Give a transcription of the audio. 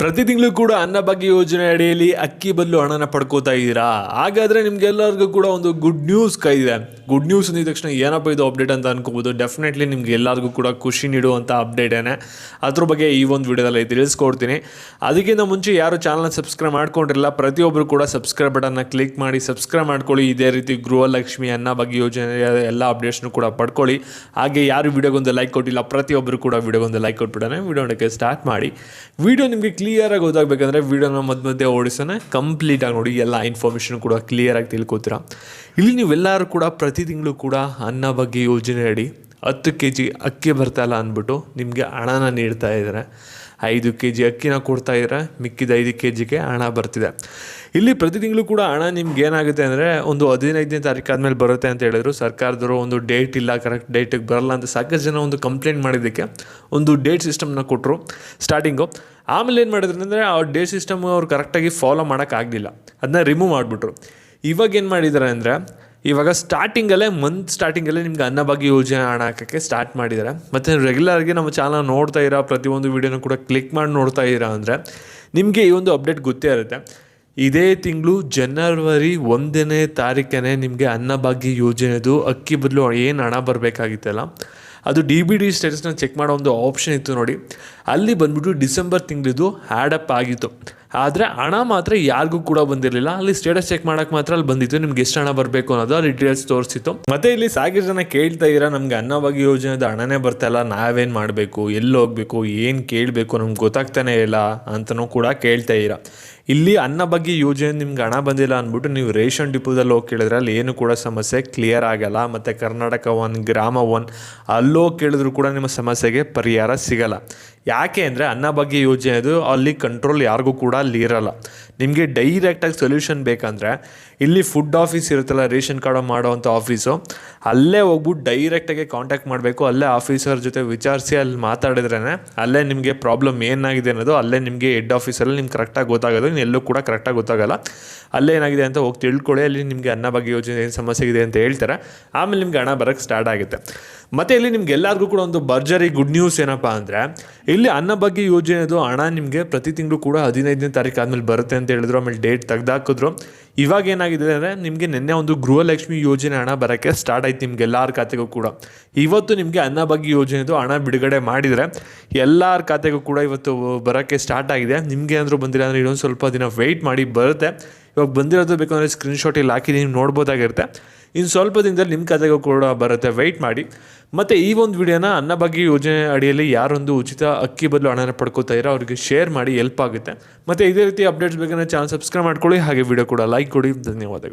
ಪ್ರತಿ ತಿಂಗಳು ಕೂಡ ಅನ್ನಭಾಗ್ಯ ಯೋಜನೆ ಅಡಿಯಲ್ಲಿ ಅಕ್ಕಿ ಬದಲು ಹಣನ ಪಡ್ಕೋತಾ ಇದ್ದೀರಾ? ಹಾಗಾದ್ರೆ ನಿಮ್ಗೆಲ್ಲರಿಗೂ ಕೂಡ ಒಂದು ಗುಡ್ ನ್ಯೂಸ್ ಕೈದಿದೆ ಗುಡ್ ನ್ಯೂಸ್ ಅಂದಿದ ತಕ್ಷಣ ಏನಪ್ಪ ಇದು ಅಪ್ಡೇಟ್ ಅಂತ ಅನ್ಕೋಬೋದು. ಡೆಫಿನೆಟ್ಲಿ ನಿಮ್ಗೆ ಎಲ್ಲರಿಗೂ ಕೂಡ ಖುಷಿ ನೀಡುವಂಥ ಅಪ್ಡೇಟೇನೆ ಅದ್ರ ಬಗ್ಗೆ ಈ ಒಂದು ವಿಡಿಯೋದಲ್ಲಿ ತಿಳಿಸ್ಕೊಡ್ತೀನಿ. ಅದಕ್ಕಿಂತ ಮುಂಚೆ ಯಾರು ಚಾನಲ್ನ ಸಬ್ಸ್ಕ್ರೈಬ್ ಮಾಡ್ಕೊಂಡಿರಲ್ಲ ಪ್ರತಿಯೊಬ್ಬರು ಕೂಡ ಸಬ್ಸ್ಕ್ರೈಬ್ ಬಟನ್ನ ಕ್ಲಿಕ್ ಮಾಡಿ ಸಬ್ಸ್ಕ್ರೈಬ್ ಮಾಡ್ಕೊಳ್ಳಿ. ಇದೇ ರೀತಿ ಗೃಹಲಕ್ಷ್ಮಿ ಅನ್ನಭಾಗ್ಯ ಯೋಜನೆ ಎಲ್ಲ ಅಪ್ಡೇಟ್ಸ್ನು ಕೂಡ ಪಡ್ಕೊಳ್ಳಿ. ಹಾಗೆ ಯಾರು ವಿಡಿಯೋಗೊಂದು ಲೈಕ್ ಕೊಟ್ಟಿಲ್ಲ ಪ್ರತಿಯೊಬ್ಬರು ಕೂಡ ವಿಡಿಯೋಗೊಂದು ಲೈಕ್ ಕೊಟ್ಬಿಡೋಣ. ವಿಡಿಯೋ ನೋಡೋಕ್ಕೆ ಸ್ಟಾರ್ಟ್ ಮಾಡಿ. ವಿಡಿಯೋ ನಿಮಗೆ ಕ್ಲಿಯರಾಗಿ ಓದಾಗಬೇಕಂದ್ರೆ ವೀಡಿಯೋನ ಮಧ್ಯ ಮಧ್ಯೆ ಓಡಿಸೋಣ. ಕಂಪ್ಲೀಟಾಗಿ ನೋಡಿ, ಎಲ್ಲ ಇನ್ಫಾರ್ಮೇಷನ್ ಕೂಡ ಕ್ಲಿಯರಾಗಿ ತಿಳ್ಕೊತೀರಾ. ಇಲ್ಲಿ ನೀವೆಲ್ಲರೂ ಕೂಡ ಪ್ರತಿ ತಿಂಗಳು ಕೂಡ ಅನ್ನ ಬಗ್ಗೆ ಯೋಜನೆ ಅಡಿ, ಹತ್ತು ಕೆ ಜಿ ಅಕ್ಕಿ ಬರ್ತಾಯಿಲ್ಲ ಅಂದ್ಬಿಟ್ಟು ನಿಮಗೆ ಹಣನ ನೀಡ್ತಾ ಇದ್ದಾರೆ ಐದು ಕೆ ಜಿ ಅಕ್ಕಿನ ಕೊಡ್ತಾ ಇದ್ದಾರೆ ಮಿಕ್ಕಿದ ಐದು ಕೆ ಜಿಗೆ ಹಣ ಬರ್ತಿದೆ. ಇಲ್ಲಿ ಪ್ರತಿ ತಿಂಗಳು ಕೂಡ ಹಣ ನಿಮ್ಗೆ ಏನಾಗುತ್ತೆ ಅಂದರೆ ಒಂದು ಹದಿನೈದನೇ ತಾರೀಕು ಆದಮೇಲೆ ಬರುತ್ತೆ ಅಂತ ಹೇಳಿದ್ರು. ಸರ್ಕಾರದವರು ಒಂದು ಡೇಟ್ ಇಲ್ಲ ಕರೆಕ್ಟ್ ಡೇಟಿಗೆ ಬರಲ್ಲ ಅಂತ ಸಾಕಷ್ಟು ಜನ ಒಂದು ಕಂಪ್ಲೇಂಟ್ ಮಾಡಿದ್ದಕ್ಕೆ ಒಂದು ಡೇಟ್ ಸಿಸ್ಟಮ್ನ ಕೊಟ್ಟರು ಸ್ಟಾರ್ಟಿಂಗು ಆಮೇಲೆ ಏನು ಮಾಡಿದ್ರು ಅಂದರೆ ಆ ಡೇ ಸಿಸ್ಟಮ್ ಅವ್ರು ಕರೆಕ್ಟಾಗಿ ಫಾಲೋ ಮಾಡೋಕ್ಕಾಗಲಿಲ್ಲ ಅದನ್ನ ರಿಮೂವ್ ಮಾಡಿಬಿಟ್ರು. ಇವಾಗ ಏನು ಮಾಡಿದ್ದಾರೆ ಅಂದರೆ, ಇವಾಗ ಸ್ಟಾರ್ಟಿಂಗಲ್ಲೇ ಮಂತ್ ಸ್ಟಾರ್ಟಿಂಗಲ್ಲೇ ನಿಮ್ಗೆ ಅನ್ನಭಾಗ್ಯ ಯೋಜನೆ ಹಣ ಹಾಕೋಕ್ಕೆ ಸ್ಟಾರ್ಟ್ ಮಾಡಿದ್ದಾರೆ ಮತ್ತು ರೆಗ್ಯುಲರ್ಗೆ ನಮ್ಮ ಚಾನಲ್ ನೋಡ್ತಾ ಇರೋ ಪ್ರತಿಯೊಂದು ವೀಡಿಯೋನೂ ಕೂಡ ಕ್ಲಿಕ್ ಮಾಡಿ ನೋಡ್ತಾ ಇದ್ದೀರಾ ಅಂದರೆ, ನಿಮಗೆ ಈ ಒಂದು ಅಪ್ಡೇಟ್ ಗೊತ್ತೇ ಇರುತ್ತೆ. ಇದೇ ತಿಂಗಳು ಜನವರಿ ಒಂದನೇ ತಾರೀಕನೇ ನಿಮಗೆ ಅನ್ನಭಾಗ್ಯ ಯೋಜನೆದು ಅಕ್ಕಿ ಬದಲು ಏನು ಹಣ ಬರಬೇಕಾಗಿತ್ತಲ್ಲ ಅದು ಡಿ ಬಿ ಡಿ ಸ್ಟೇಟಸ್ನ ಚೆಕ್ ಮಾಡೋ ಒಂದು ಆಪ್ಷನ್ ಇತ್ತು ನೋಡಿ. ಅಲ್ಲಿ ಬಂದ್ಬಿಟ್ಟು ಡಿಸೆಂಬರ್ ತಿಂಗಳಿದು ಆ್ಯಡಪ್ ಆಗಿತ್ತು. ಆದರೆ ಹಣ ಮಾತ್ರ ಯಾರಿಗೂ ಕೂಡ ಬಂದಿರಲಿಲ್ಲ. ಅಲ್ಲಿ ಸ್ಟೇಟಸ್ ಚೆಕ್ ಮಾಡೋಕ್ಕೆ ಮಾತ್ರ ಅಲ್ಲಿ ಬಂದಿತ್ತು. ನಿಮ್ಗೆ ಎಷ್ಟು ಹಣ ಬರಬೇಕು ಅನ್ನೋದು ಅಲ್ಲಿ ಡೀಟೇಲ್ಸ್ ತೋರಿಸಿತ್ತು ಮತ್ತೆ ಇಲ್ಲಿ ಸಾಕಷ್ಟು ಜನ ಕೇಳ್ತಾ ಇರ ನಮಗೆ ಅನ್ನಭಾಗ್ಯ ಯೋಜನೆದ ಹಣನೇ ಬರ್ತಾ ಇಲ್ಲ. ನಾವೇನು ಮಾಡಬೇಕು? ಎಲ್ಲಿ ಹೋಗಬೇಕು? ಏನು ಕೇಳಬೇಕು? ನಮ್ಗೆ ಗೊತ್ತಾಗ್ತಾನೆ ಇಲ್ಲ ಅಂತಲೂ ಕೂಡ ಕೇಳ್ತಾ ಇರ ಇಲ್ಲಿ ಅನ್ನ ಬಗ್ಗೆ ಯೋಜನೆ ನಿಮ್ಗೆ ಹಣ ಬಂದಿಲ್ಲ ಅಂದ್ಬಿಟ್ಟು ನೀವು ರೇಷನ್ ಡಿಪೋದಲ್ಲಿ ಹೋಗಿ ಕೇಳಿದ್ರೆ ಅಲ್ಲಿ ಏನು ಕೂಡ ಸಮಸ್ಯೆ ಕ್ಲಿಯರ್ ಆಗಲ್ಲ. ಮತ್ತು ಕರ್ನಾಟಕ ಒನ್, ಗ್ರಾಮ ಒನ್ ಅಲ್ಲೋಗಿ ಕೇಳಿದ್ರು ಕೂಡ ನಿಮ್ಮ ಸಮಸ್ಯೆಗೆ ಪರಿಹಾರ ಸಿಗಲ್ಲ. ಯಾಕೆ ಅಂದರೆ ಅನ್ನ ಬಗ್ಗೆ ಯೋಜನೆದು ಅಲ್ಲಿ ಕಂಟ್ರೋಲ್ ಯಾರಿಗೂ ಕೂಡ ಅಲ್ಲಿ ಇರಲ್ಲ. ನಿಮಗೆ ಡೈರೆಕ್ಟಾಗಿ ಸೊಲ್ಯೂಷನ್ ಬೇಕಂದರೆ ಇಲ್ಲಿ ಫುಡ್ ಆಫೀಸ್ ಇರುತ್ತಲ್ಲ, ರೇಷನ್ ಕಾರ್ಡ್ ಮಾಡೋವಂಥ ಆಫೀಸು ಅಲ್ಲೇ ಹೋಗ್ಬಿಟ್ಟು ಡೈರೆಕ್ಟಾಗಿ ಕಾಂಟ್ಯಾಕ್ಟ್ ಮಾಡಬೇಕು. ಅಲ್ಲೇ ಆಫೀಸರ್ ಜೊತೆ ವಿಚಾರಿಸಿ ಅಲ್ಲಿ ಮಾತಾಡಿದ್ರೇ ಅಲ್ಲೇ ನಿಮಗೆ ಪ್ರಾಬ್ಲಮ್ ಏನಾಗಿದೆ ಅನ್ನೋದು, ಅಲ್ಲೇ ನಿಮಗೆ ಹೆಡ್ ಆಫೀಸಲ್ಲಿ ನಿಮ್ಗೆ ಕರೆಕ್ಟಾಗಿ ಗೊತ್ತಾಗೋದು. ಎಲ್ಲೂ ಕೂಡ ಕರೆಕ್ಟಾಗಿ ಗೊತ್ತಾಗಲ್ಲ. ಅಲ್ಲೇ ಏನಾಗಿದೆ ಅಂತ ಹೋಗಿ ತಿಳ್ಕೊಳ್ಳಿ. ಅಲ್ಲಿ ನಿಮಗೆ ಅನ್ನ ಬಗ್ಗೆ ಯೋಜನೆ ಏನು ಸಮಸ್ಯೆ ಇದೆ ಅಂತ ಹೇಳ್ತಾರೆ. ಆಮೇಲೆ ನಿಮಗೆ ಹಣ ಬರೋಕ್ಕೆ ಸ್ಟಾರ್ಟ್ ಆಗುತ್ತೆ. ಮತ್ತು ಇಲ್ಲಿ ನಿಮ್ಗೆ ಎಲ್ಲರಿಗೂ ಕೂಡ ಒಂದು ಭರ್ಜರಿ ಗುಡ್ ನ್ಯೂಸ್ ಏನಪ್ಪ ಅಂದರೆ, ಇಲ್ಲಿ ಅನ್ನ ಬಗ್ಗೆ ಯೋಜನೆದು ಹಣ ನಿಮಗೆ ಪ್ರತಿ ತಿಂಗಳು ಕೂಡ ಹದಿನೈದನೇ ತಾರೀಕು ಆದಮೇಲೆ ಬರುತ್ತೆ ಹೇಳಿದ್ರು, ಆಮೇಲೆ ಡೇಟ್ ತೆಗ್ದಾಕಿದ್ರು. ಇವಾಗ ಏನಾಗಿದೆ ಅಂದರೆ, ನಿಮಗೆ ನಿನ್ನೆ ಒಂದು ಗೃಹಲಕ್ಷ್ಮಿ ಯೋಜನೆ ಹಣ ಬರೋಕ್ಕೆ ಸ್ಟಾರ್ಟ್ ಆಯ್ತು ನಿಮ್ಗೆ ಎಲ್ಲರ ಖಾತೆಗೂ ಕೂಡ. ಇವತ್ತು ನಿಮಗೆ ಅನ್ನ ಬಗ್ಗೆ ಯೋಜನೆದು ಹಣ ಬಿಡುಗಡೆ ಮಾಡಿದರೆ, ಎಲ್ಲರ ಖಾತೆಗೂ ಕೂಡ ಇವತ್ತು ಬರೋಕ್ಕೆ ಸ್ಟಾರ್ಟ್ ಆಗಿದೆ. ನಿಮಗೆ ಏನಾದರೂ ಬಂದಿಲ್ಲ ಅಂದರೆ ಇನ್ನೊಂದು ಸ್ವಲ್ಪ ದಿನ ವೆಯ್ಟ್ ಮಾಡಿ ಬರುತ್ತೆ. ಇವಾಗ ಬಂದಿರೋದು ಬೇಕಂದರೆ ಸ್ಕ್ರೀನ್ಶಾಟ್ ಇಲ್ಲಿ ಹಾಕಿ ನೀವು ನೋಡ್ಬೋದಾಗಿರುತ್ತೆ. ಇನ್ನು ಸ್ವಲ್ಪ ದಿನದಲ್ಲಿ ನಿಮ್ಮ ಕತೆಗೂ ಕೂಡ ಬರುತ್ತೆ. ವೆಯ್ಟ್ ಮಾಡಿ. ಮತ್ತು ಈ ಒಂದು ವಿಡಿಯೋನ ಅನ್ನಭಾಗ್ಯ ಯೋಜನೆ ಅಡಿಯಲ್ಲಿ ಯಾರೊಂದು ಉಚಿತ ಅಕ್ಕಿ ಬದಲು ಹಣನ ಪಡ್ಕೋತಾ ಇರೋ ಅವರಿಗೆ ಶೇರ್ ಮಾಡಿ ಹೆಲ್ಪ್ ಆಗುತ್ತೆ. ಮತ್ತು ಇದೇ ರೀತಿ ಅಪ್ಡೇಟ್ಸ್ ಬೇಕಂದರೆ ಚಾನಲ್ ಸಬ್ಸ್ಕ್ರೈಬ್ ಮಾಡ್ಕೊಳ್ಳಿ. ಹಾಗೆ ವಿಡಿಯೋ ಕೂಡ ಲೈಕ್ ಕೊಡಿ. ಧನ್ಯವಾದಗಳು.